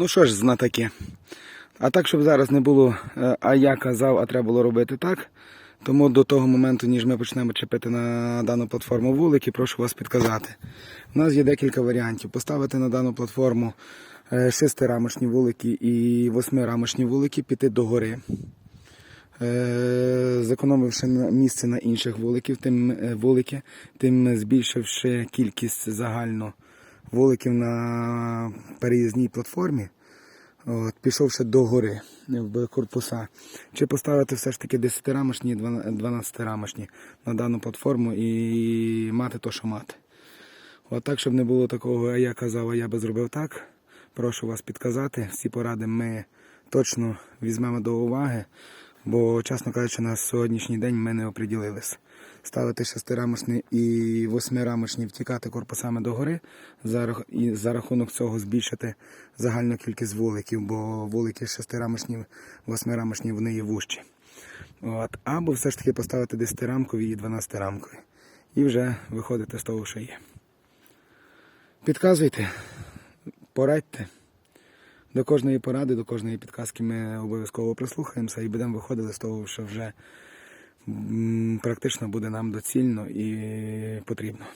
Ну що ж, знатаки. А так, щоб зараз не було, е, а я казав, а треба було робити так. Тому до того моменту, ніж ми почнемо чіпити на дану платформу вулики, прошу вас підказати. У нас є декілька варіантів. Поставити на дану платформу е, шестирамочні вулики і восьмирамочні вулики, піти до гори. Е, Зекономивши місце на інших вуликів, тим вулики, тим збільшивши кількість загально вуликів на переїзній платформі, от, пішовши до гори в корпуса, чи поставити все ж таки 10-рамочні, 12-рамочні на дану платформу і мати то, що мати. От так, щоб не було такого, а я казав, а я би зробив так. Прошу вас підказати. Всі поради ми точно візьмемо до уваги, бо, чесно кажучи, на сьогоднішній день ми не оприділились. Ставити шестирамочні і восьмирамочні втікати корпусами до гори, і за рахунок цього збільшити загальну кількість вуликів, бо вулики шестирамочні, восьмирамочні вони є вужчі. От. Або все ж таки поставити 10-рамкові і 12-рамкові. І вже виходити з того, що є. Підказуйте, порадьте. До кожної поради, до кожної підказки ми обов'язково прислухаємося і будемо виходити з того, що вже практично буде нам доцільно і потрібно.